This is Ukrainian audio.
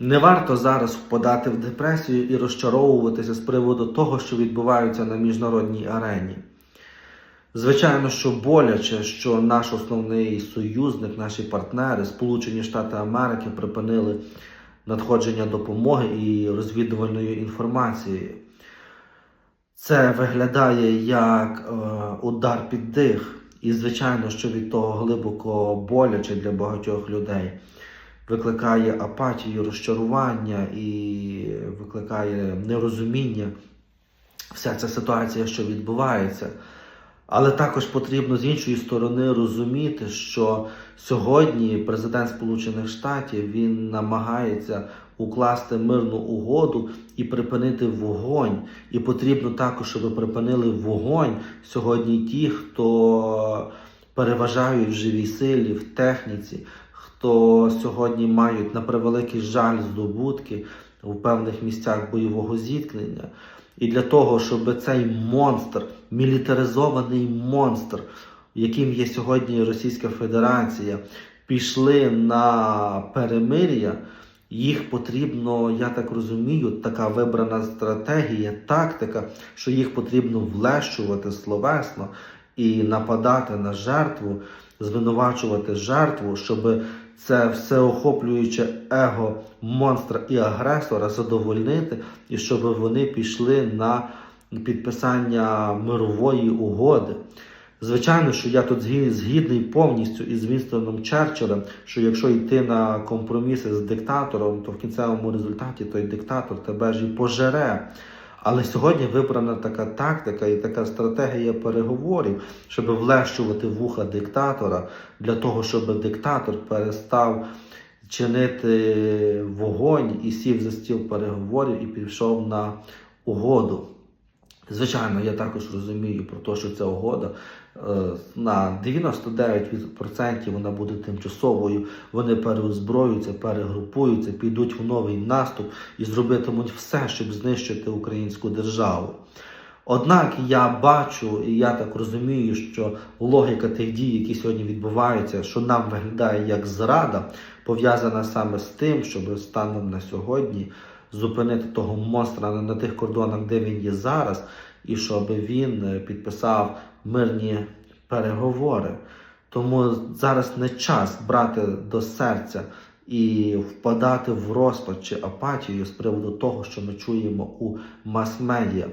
Не варто зараз впадати в депресію і розчаровуватися з приводу того, що відбувається на міжнародній арені. Звичайно, що боляче, що наш основний союзник, наші партнери, Сполучені Штати Америки, припинили надходження допомоги і розвідувальної інформації. Це виглядає як е, удар під дих, і звичайно, що від того глибоко боляче для багатьох людей. Викликає апатію, розчарування і викликає нерозуміння вся ця ситуація, що відбувається. Але також потрібно з іншої сторони розуміти, що сьогодні президент Сполучених Штатів він намагається укласти мирну угоду і припинити вогонь. І потрібно також, щоб припинили вогонь сьогодні ті, хто переважають в живій силі, в техніці, хто сьогодні мають на превеликий жаль здобутки в певних місцях бойового зіткнення. І для того, щоб цей монстр, мілітаризований монстр, яким є сьогодні Російська Федерація, пішли на перемир'я, їх потрібно, я так розумію, така вибрана стратегія, тактика, що їх потрібно влещувати словесно і нападати на жертву, звинувачувати жертву, щоб це всеохоплююче его монстра і агресора задовольнити, і щоб вони пішли на підписання мирової угоди. Звичайно, що я тут згідний повністю із Вінстоном Черчиллем, що якщо йти на компроміси з диктатором, то в кінцевому результаті той диктатор тебе ж і пожере. Але сьогодні вибрана така тактика і така стратегія переговорів, щоб влещувати вуха диктатора для того, щоб диктатор перестав чинити вогонь і сів за стіл переговорів і пішов на угоду. Звичайно, я також розумію про те, що ця угода е, на 99% вона буде тимчасовою. Вони переозброюються, перегрупуються, підуть в новий наступ і зробитимуть все, щоб знищити українську державу. Однак я бачу і я так розумію, що логіка тих дій, які сьогодні відбуваються, що нам виглядає як зрада, пов'язана саме з тим, щоб станом на сьогодні зупинити того монстра на, тих кордонах, де він є зараз, і щоб він е, підписав мирні переговори. Тому зараз не час брати до серця і впадати в розпач чи апатію з приводу того, що ми чуємо у мас-медіа.